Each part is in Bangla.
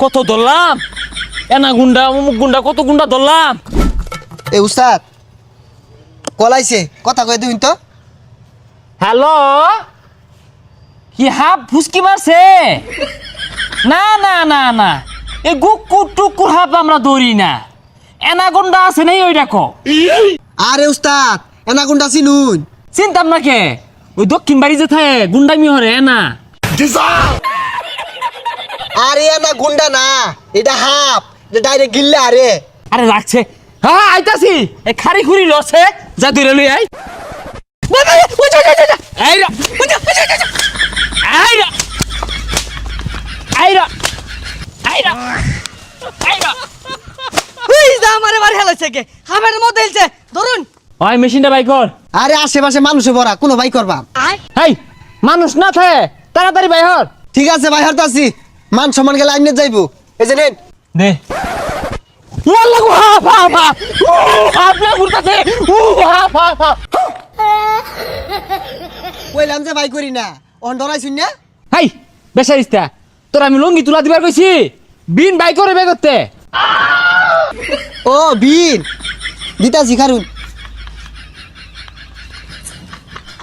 কত ধরলাম এনা গুন্ডা অমুক গুন্ডা কত গুন্ডা ধরলাম এ উস্তাদ কলাইছে কথা দিন তো হ্যালো কি হাফ ফুসকি মারছে না না না না এ গুকুর টুকুর হাফ আমরা ধরি না এনা গুন্ডা আছে নাই ওই দেখো আরে উস্তাদ এনা গুন্ডা চিনুন। চিন্তাম না কে ওই দক্ষিণ বাড়ি যে থাকে গুন্ডামি হরে এনা। আরে এনা গুন্ডা না এটা হাফ এটা ডাইরেক্ট গিল্লা আরে আরে রাখছে হ্যাঁ আইতাছি। এ খারি খুরি লছে যা দূরে লই আই আইরা আইরা আইরা আইরা আইরা হুই যা আমারে বাড়ি হেলাইছে কে। মধ্যে হেলছে ধরুন। ওই মেশিনটা বাই কর। আরে আশেপাশে মানুষে ভরা কোনো ভাই করবা? হেই মানুষ না থাকে তাড়াতাড়ি বাই হর। ঠিক আছে ভাই হরতে আছি মান সম্মান গেলে আইনে যাইবো। এই যে নেন। দে। ওয়াল্লাহ গো হা হা হা। উ আপনা ঘুরতাছে। উ হা হা হা। কইলাম যে ভাই করি না। অন ডরাই শুন না? হাই বেসারিস্তা তোর আমি লঙ্গি তুলা দিবার কইছি। বিন বাই করে বে করতে। ও বিন। দিতাছি খারুন।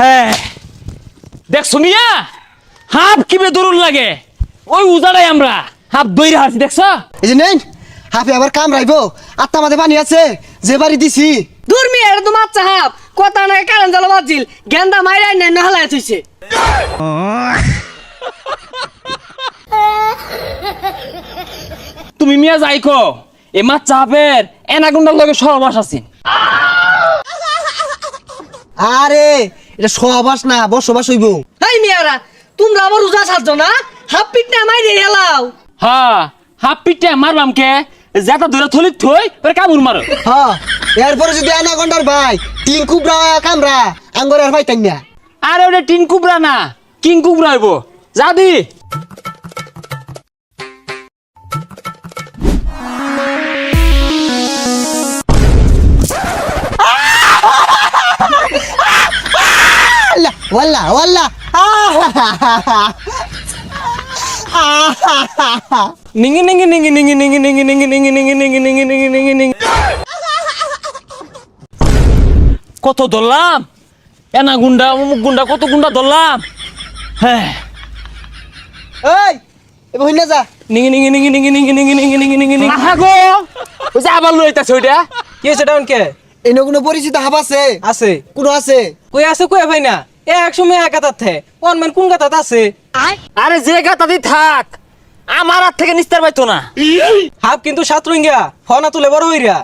হ্যাঁ। দেখ সুমিয়া হাফ কিবে দরুন লাগে। ওই উজাড়াই আমরা। হাফ দইরা হারছি দেখছ? এই যে নেন হাফে আবার কাম রাইবো। আত্মা মাঝে পানি আছে যে বাড়ি দিছি। দূর মি এর তো মাচ্চা হাপ। কথা না কারণ জ্বালা বাজিল। গেন্দা মাইরাই নাই না হেলাই থইছে তুমি মিয়া যাইকো এ মাছ চাপের এনা গুন্ডার লগে সহবাস আছেন আরে এটা সহবাস না বসবাস হইব। এই মিয়ারা তোমরা আমার রোজা সাজছো না? হাফ পিট আমায় মাইরে হেলাও। হ্যাঁ হাফ পিটে মারবাম কে? যেটা ধরে থলি থই পরে কামুর মারো। হ্যাঁ এরপরে যদি আনা গন্ডার ভাই টিন কুবরা কামরা আঙ্গরের ভাই তাই না আরে ওটা টিন কুবরা না কিং কুবরা হইব। যা ওয়াল্লাহ ওয়াল্লাহ নিঙ্গি নিঙ্গি নিঙ্গি নিঙ্গি নিঙ্গি নিঙ্গি নিঙ্গি নিঙ্গি নিঙ্গি নিঙ্গি নিঙ্গি নিঙ্গি নিঙ্গি নিঙ্গি কত ধরলাম এনা গুন্ডা অমুক গুন্ডা কত গুন্ডা ধরলাম হ্যাঁ এই এবার হইনা যা নিঙ্গি নিঙ্গি নিঙ্গি নিঙ্গি নিঙ্গি নিঙ্গি নিঙ্গি নিঙ্গি নিঙ্গি নিঙ্গি আহা গো ওই যে আবার লইতাছে ওইটা কি হয়েছে ডাউন কে এনে কোনো পরিচিত হাব আছে আছে কোনো আছে কই আছে কই ভাই না এক সময় এক থে। কোন মেন আছে? আরে যে থাক আমার হাত থেকে নিস্তার পাইতো না। হাফ কিন্তু সাত রুইঙ্গা ফনা তুলে বড় হইরা।